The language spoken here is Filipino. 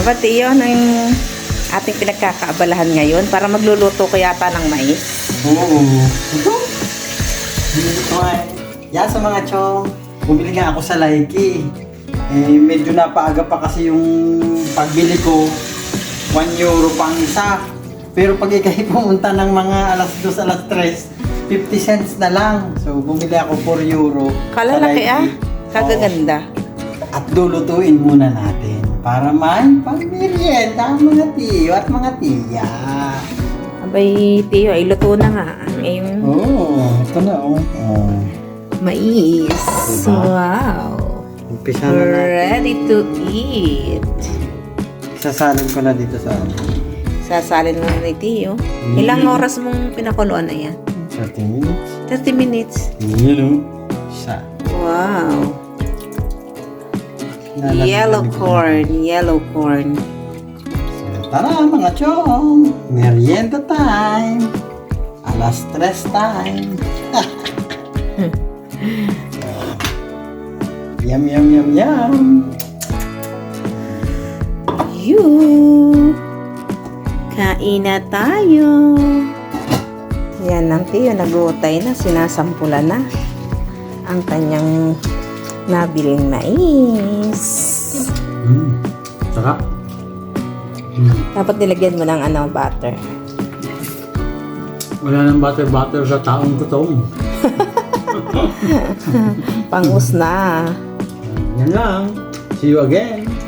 Pati yun ang ating pinagkakaabalahan ngayon para magluluto ko yata ng mais. Oo. Yan sa mga chong. Bumili nga ako sa Laiki. Eh, medyo napaaga pa kasi yung pagbili ko. 1 euro pang isa. Pero pag ikay pumunta ng mga alas 2, alas 3, 50 cents na lang. So, bumili ako 4 euro. Kalalaki ah. Kagaganda. Oo. At lulutuin muna natin para may pangmerienda ang mga tiyo at mga tiya. Abay, Tiyo, ay luto na nga. Ay, Oo, oh, ito na oh. oh. mais. Diba? Wow. Umpisa na natin. Ready to eat. Sasalin ko na dito sa ano. Sasalin mo na ni Tiyo. Ilang oras mong pinakuluan na yan? 30 minutes. 30 minutes. Yun o. Sa. Wow. Lalagyan Yellow corn. Yellow corn. Tara mga chong. Merienda time. Alas tres time. yum, yum, yum, yum. You. Kain na tayo. Yan ang tiyo, nag-uutay na, sinasampulan na ang kanyang nabiling mais. Mm. Sarap. Mm. Dapat nilagyan mo ng ano, butter. Wala nang butter-butter sa taong gutom. Pangus na. Yan lang. See you again.